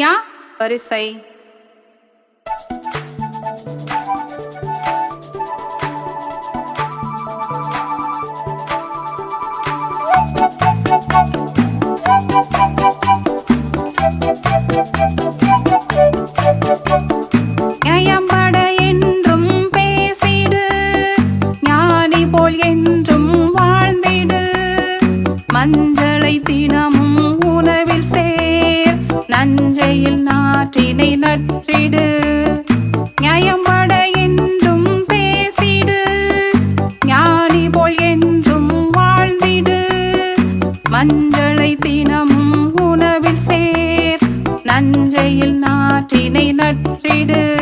யா? வரிசை என்றும் பேசிடு. என்றும் வாழ்ந்திடு. மஞ்சளை தினமும் வாழ்கையில் நாற்றினை நற்றிடு. நியாயமட என்றும் பேசிடு. ஞானி போல் என்றும் வாழ்ந்திடு. மஞ்சளை தினமும் உணவில் சேர். நஞ்சையில் நாற்றினை நற்றிடு.